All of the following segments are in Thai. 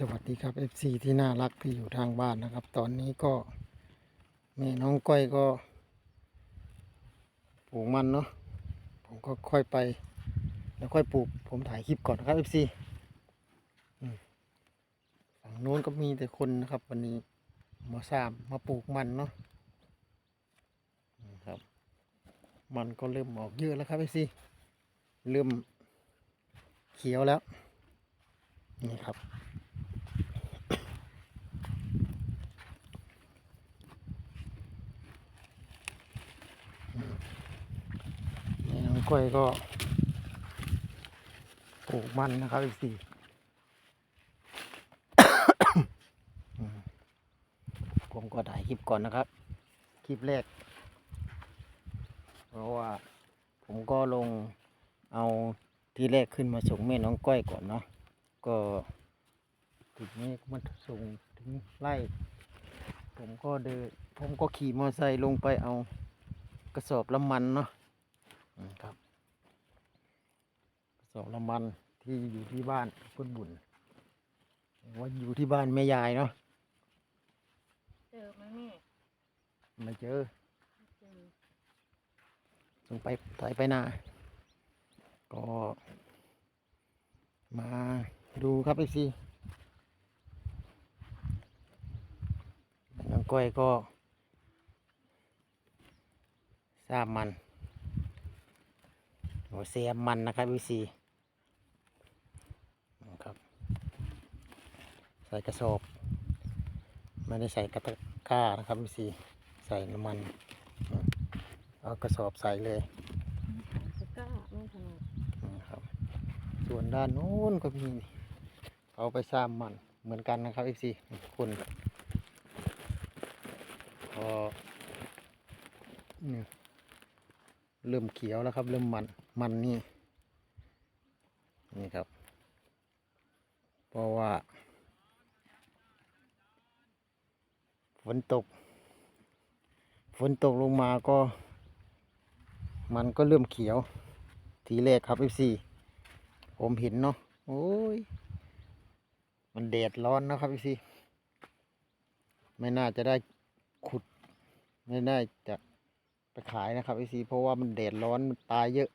สวัสดีครับ FC ที่น่ารักที่อยู่ทางบ้านนะครับ ตอนนี้ก็แม่น้องก้อยก็ปลูกมันเนาะผมก็ค่อยไป แล้วค่อยปลูก ผมถ่ายคลิปก่อนนะครับ FC ฝั่งโน้นก็มีแต่คนนะครับ วันนี้มาสามมาปลูกมันเนาะครับ มันก็เริ่มออกเยอะแล้วครับ FC เริ่มเขียวแล้วนี่ครับ แม่น้องก้อยก็ปลูกมันนะครับอีกสี่ผมก็ถ่ายคลิปก่อนนะครับ คลิปแรก เพราะว่าผมก็ลงเอาที่แรกขึ้นมาส่งแม่น้องก้อยก่อนเนาะก็ถึงนี้มันส่งถึงไร่ผมก็เดินผมก็ขี่มอเตอร์ไซค์ลงไปเอากระสอบละมันเนาะ ครับสองละมันที่อยู่ที่บ้านคุณบุญว่าอยู่ที่บ้านแม่ยายเนาะเจอไหมแม่ไม่เจอเจอส่งไปไถไปนาก็มาดูครับไอซีน้องก้อยก็ทราบมัน โอ้เสียมันนะครับไอซีครับใส่กระสอบไม่ได้ใส่กระตะก้านะครับไอซีใส่น้ำมันเอากระสอบใส่เลยก้าไม่ถนัดครับ ส่วนด้านโน้นก็มีเอาไปซ้ำมันเหมือนกันนะครับ FC คนก็นี่ เริ่มเขียวแล้วครับ เริ่มมันมันนี่นี่ครับ เพราะว่าฝนตกฝนตกลงมาก็ มันก็เริ่มเขียว ทีแรกครับพี่ผมเห็นเนาะโอ้ย มันแดดร้อนนะครับพี่ไม่น่าจะได้ขุด ไม่ได้จะ ไปขายนะครับพี่เพราะว่ามันแดดร้อนมันตายเยอะ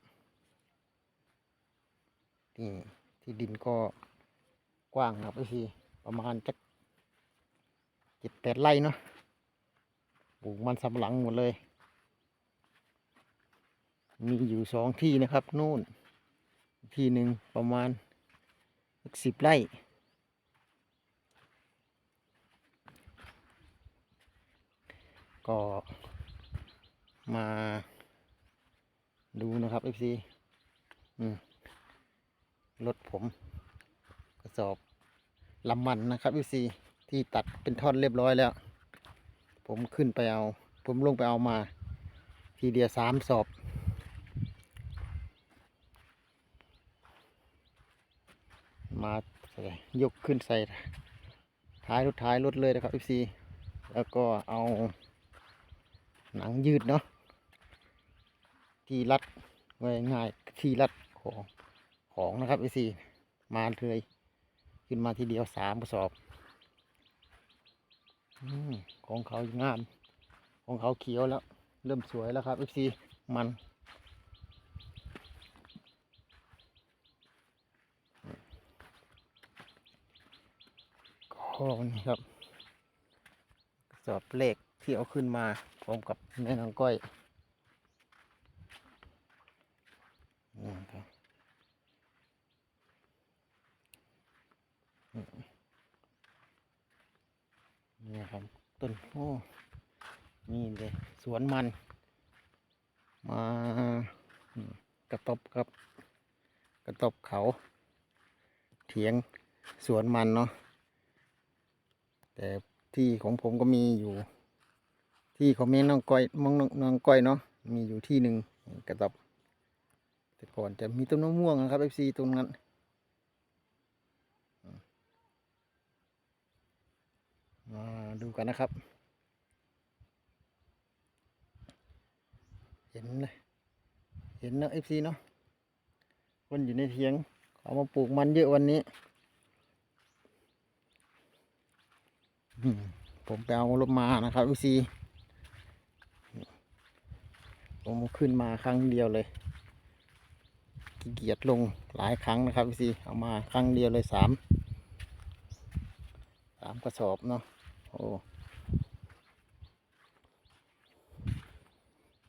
นี่ที่ดินก็กว้างครับพี่ประมาณจักเจ็ดแปดไร่เนาะปลูกมันสำปะหลังหมดเลย มีอยู่สองที่นะครับ นู่น ที่หนึ่งประมาณสิบไร่ก็ มาดูนะครับ FC อืมรถผม กระสอบลำมันนะครับ FC ที่ตัดเป็นท่อนเรียบร้อยแล้ว ผมขึ้นไปเอา ผมลงไปเอามา ทีเดียวสามสอบมาใส่ยกขึ้นใส่ท้ายรถท้ายรถเลยนะครับ FC แล้วก็เอาหนังยืดเนาะ ที่รัดไว้ง่ายที่รัดของของนะครับ FC มาเลยขึ้นมาทีเดียวสามกระสอบอของเขางาม ของเขาเขียวแล้ว เริ่มสวยแล้วครับ FC มันก็นี่ครับ กระสอบเลขที่เอาขึ้นมาพร้อมกับแม่นางก้อย นี่ครับนี่ครับ ต้นโอ้นี่เลยสวนมัน มากระตบกับ กระตบเขา เถียงสวนมันเนาะแต่ที่ของผมก็มีอยู่ ที่ของแม่น้องก้อยมองน้องก้อยเนาะมีอยู่ที่หนึ่งกระตบ แต่ก่อนจะมีต้นมะม่วงนะครับเอฟซีตรงนั้นมาดูกันนะครับ เห็นเลยเห็นนะเอฟซีเนาะคนอยู่ในเทียงเอามาปลูกมันเยอะวันนี้ ผมไปเอารถมานะครับพี่ซีผมขึ้นมาครั้งเดียวเลย ขี้เกียจลงหลายครั้งนะครับพี่ซีเอามาครั้งเดียวเลยสามสามกระสอบเนาะโอ้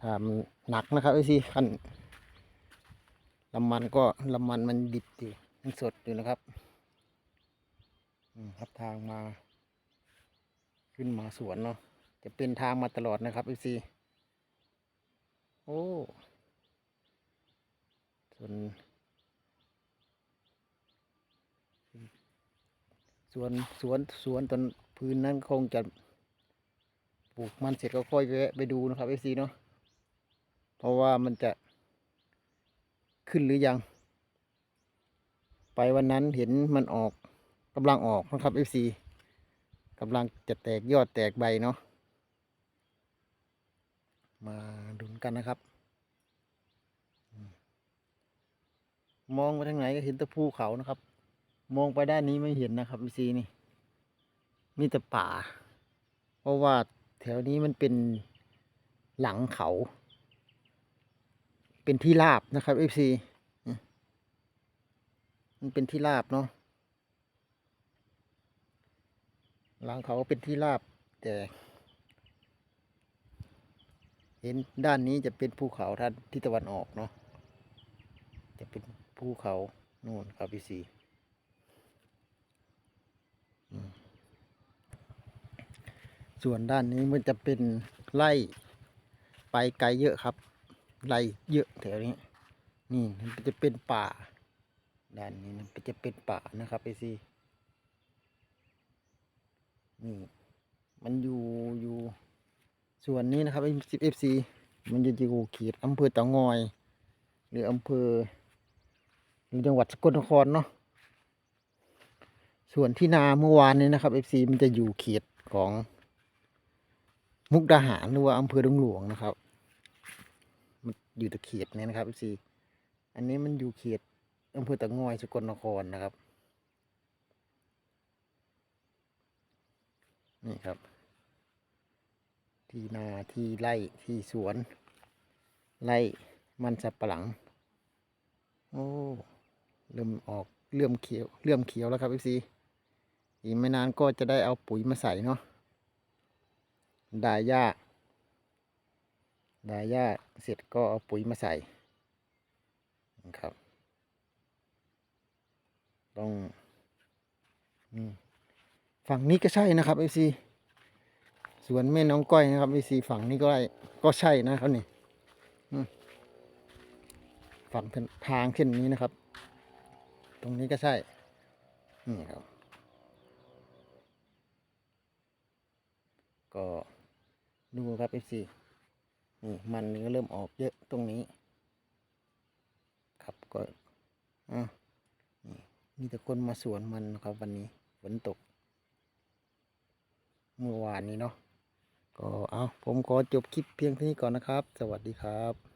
ทำหนักนะครับพี่ซีขั้นลำมันก็ลำมันมันดิบอยู่มันสดอยู่นะครับครับทางมา ขึ้นมาสวนเนาะจะเป็นทางมาตลอดนะครับพี่ซีโอ้ วนสวนสวนสวนตอนพื้นนั้นคงจะปลูกมันเสร็จก็ค่อยแวะไปดูนะครับพี่ซีเนาะเพราะว่ามันจะขึ้นหรือยัง ไปวันนั้นเห็นมันออกกำลังออกนะครับ FC กำลังจะแตกยอดแตกใบเนาะมาดูกันนะครับอืม มองไปทางไหนก็เห็นแต่ภูเขานะครับ มองไปด้านนี้ไม่เห็นนะครับพี่ซีนี่ มีแต่ป่า เพราะว่าแถวนี้มันเป็นหลังเขา เป็นที่ราบนะครับเอฟซีมันเป็นที่ราบเนาะหลังเขาเป็นที่ราบแต่เห็นด้านนี้จะเป็นภูเขาท่านทิศตะวันออกเนาะจะเป็น ภูเขาโน่นครับพี่สีส่วนด้านนี้มันจะเป็นไร่ไปไกลเยอะครับ ไร่เยอะแถวนี้ นี่มันจะเป็นป่า ด้านนี้มันจะเป็นป่านะครับพี่สีนี่มันอยู่อยู่ส่วนนี้นะครับสิบเอฟซีมันจะอยู่เขตอำเภอเตางอย หรืออำเภอ หรือจังหวัดสกลนครเนาะส่วนที่นาเมื่อวานนี้นะครับเอฟซีมันจะอยู่เขตของมุกดาหารหรือว่าอำเภอดงหลวงนะครับมันอยู่ต่เขตนี้นะครับเอฟซีอันนี้มันอยู่เขตอำเภอตางอยสกลนครนะครับ นี่ครับ ที่นาที่ไร่ที่สวน ไร่มันสับปะหลัง โอ้ เริ่มออกเริ่มเขียวเริ่มเขียวแล้วครับพี่ซีอีกไม่นานก็จะได้เอาปุ๋ยมาใส่เนาะดาหญ้าดาหญ้าเสร็จก็เอาปุ๋ยมาใส่ครับ ต้องฝั่งนี้ก็ใช่นะครับไอซีสวนแม่น้องก้อยนะครับไอซีฝั่งนี้ก็ได้ก็ใช่นะครับนี่ฝั่งทางเช่นนี้นะครับ ตรงนี้ก็ใช่ นี่ครับ ก็ดูครับไอซีนี่มันก็เริ่มออกเยอะตรงนี้ ครับก็อะนี่มีแต่คนมาสวนมันนะครับวันนี้ฝนตก เมื่อวานนี้เนาะก็เอาผมขอจบคลิปเพียงเท่านี้ก่อนนะครับ สวัสดีครับ